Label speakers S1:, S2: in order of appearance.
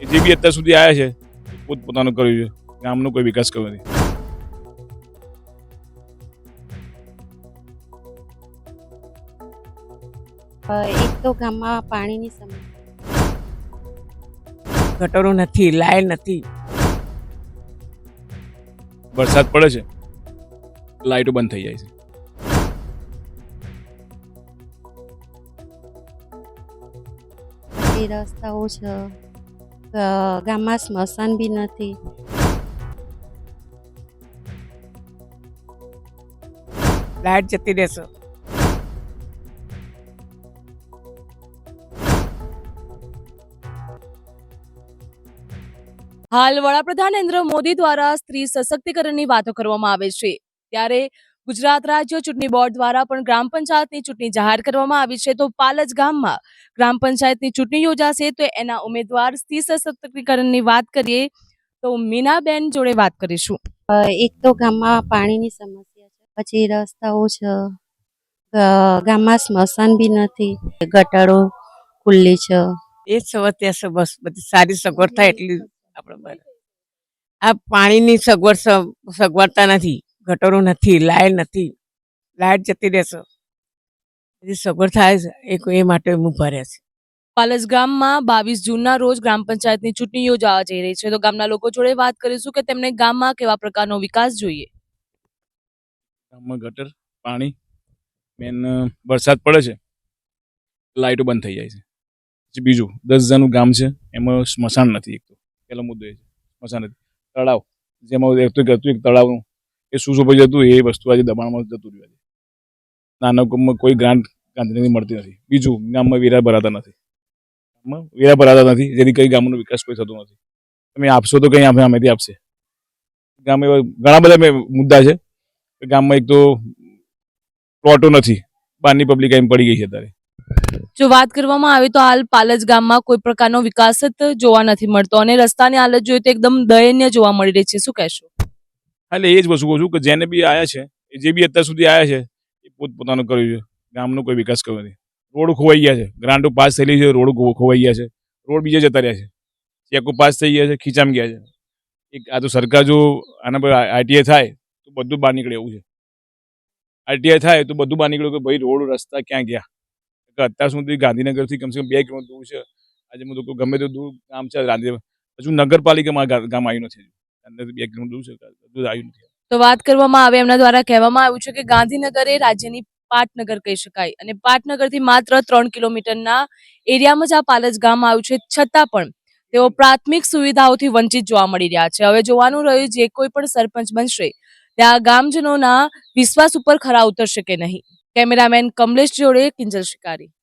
S1: એ જે બી અત્યાર સુધી આવ્યા છે પોત પોતાનું કર્યું છે. ગામનો કોઈ વિકાસ કર્યો નથી.
S2: એક તો ગામમાં પાણીની સમસ્યા.
S3: ગટરો નથી લાઈન નથી.
S1: વરસાદ પડે છે લાઇટો બંધ થઈ જાય છે.
S2: રસ્તાઓ છે. ગામમાં સ્મશાન બી નથી.
S3: લાઈટ જતી રહેશે.
S4: હાલ વડાપ્રધાન નરેન્દ્ર મોદી દ્વારા સ્ત્રી સશક્તિકરણની વાતો કરવામાં આવે છે. ત્યારે ગુજરાત રાજ્ય ચૂંટણી બોર્ડ દ્વારા પણ ગ્રામ પંચાયતની ચૂંટણી જાહેર કરવામાં આવી છે. તો પાલજ ગામમાં ગ્રામ પંચાયતની ચૂંટણી યોજાશે તો એના ઉમેદવાર સ્ત્રી સશક્તિકરણની વાત કરીએ તો મીનાબેન જોડે વાત કરીશું.
S2: એક તો ગામમાં પાણીની સમસ્યા છે પછી રસ્તાઓ છે. અ, ગામમાં સ્મશાન બી નથી ગટાડો ખુલ્લી છે.
S3: એ જ સમસ્યા છે બસ બધી સારી સગવડ થાય એટલી આપણે આ પાણીની સગવડ સગવડતા નથી. ગટરો નથી લાઇટ નથી. લાઇટ જતી રહેશે. બધી સગવડ થાય છે. એ એ માટે હું ભર્યા છે.
S4: પાલસ ગામમાં બાવીસ જૂનના રોજ ગ્રામ પંચાયતની ચૂંટણી યોજાવા જઈ રહી છે. તો ગામના લોકો જોડે વાત કરીશું કે તેમને ગામમાં કેવા પ્રકારનો વિકાસ જોઈએ?
S1: ગામમાં ગટર પાણી મેન વરસાદ પડે છે. લાઇટો બંધ થઈ જાય છે. પછી બીજું દસ હજારનું ગામ છે. એમાં સ્મશાન નથી એક તો. પહેલો મુદ્દો એ છે. સ્મશાન નથી. તળાવ. જેમાં રહેતું હતું એક તળાવનું એ શું શું જતું એ વસ્તુ આજે દબાણમાં જતું રહ્યું છે નાના ગામમાં કોઈ ગ્રાન્ટ ગાંધીનગર મળતી નથી. બીજું, ગામમાં વેરા ભરાતા નથી. ગામમાં વેરા ભરાતા નથી, જેથી કઈ ગામનો વિકાસ કોઈ થતો નથી. તમે આપશો તો કંઈ આપણે અમેથી આપશે. ગામ એવા ઘણા બધા મુદ્દા છે. ગામમાં એક તો પ્લોટો નથી. બહારની પબ્લિક એમ પડી ગઈ છે અત્યારે.
S4: જો વાત કરવામાં આવે તો હાલ પાલજ ગામમાં કોઈ પ્રકારનો વિકાસ જ જોવા નથી મળતો અને રસ્તાની હાલત જોઈએ તો એકદમ દયનીય જોવા મળી રહી છે. શું કહેશો?
S1: એટલે એ જ વસ્તુ કહું છું કે જેને બી આવ્યા છે, એ જે બી અત્યાર સુધી આવ્યા છે, એ પોત પોતાનું કર્યું છે. ગામનો કોઈ વિકાસ કર્યો નથી. રોડ ખોવાઈ ગયા છે. ગ્રાન્ટો પાસ થયેલી છે, રોડ ખોવાઈ ગયા છે. રોડ બીજે જતા રહ્યા છે. ચેકો પાસ થઈ ગયા છે, ખીચામ ગયા છે. એક આ તો સરકાર જો આના પર આઈટીઆઈ થાય, તો બધું બહાર નીકળે એવું છે. આઈટીઆઈ થાય તો બધું બહાર નીકળે કે ભાઈ રોડ, રસ્તા ક્યાં ગયા? અત્યાર સુધી ગાંધીનગરથી કમસે કમ બે કિલોમીટર દૂર છે. આજે હું તો ગમે તે દૂર ગામ છે ગાંધી હજુ નગરપાલિકામાં ગામ આવ્યું નથી.
S4: તો વાત કરવામાં આવે, એમના દ્વારા કહેવામાં આવ્યું છે કે ગાંધીનગર એ રાજ્યની પાટનગર કહી શકાય. અને પાટનગરથી માત્ર ત્રણ કિલોમીટરના એરિયામાં જ આ પાલજ ગામ આવ્યું છે. છતાં પણ તેઓ પ્રાથમિક સુવિધાઓથી વંચિત જોવા મળી રહ્યા છે. હવે જોવાનું રહ્યું, જે કોઈ પણ સરપંચ બનશે ત્યાં ગામજનોના વિશ્વાસ ઉપર ખરા ઉતરશે કે નહીં. કેમેરામેન કમલેશ જોડે કિંજલ શિકારી.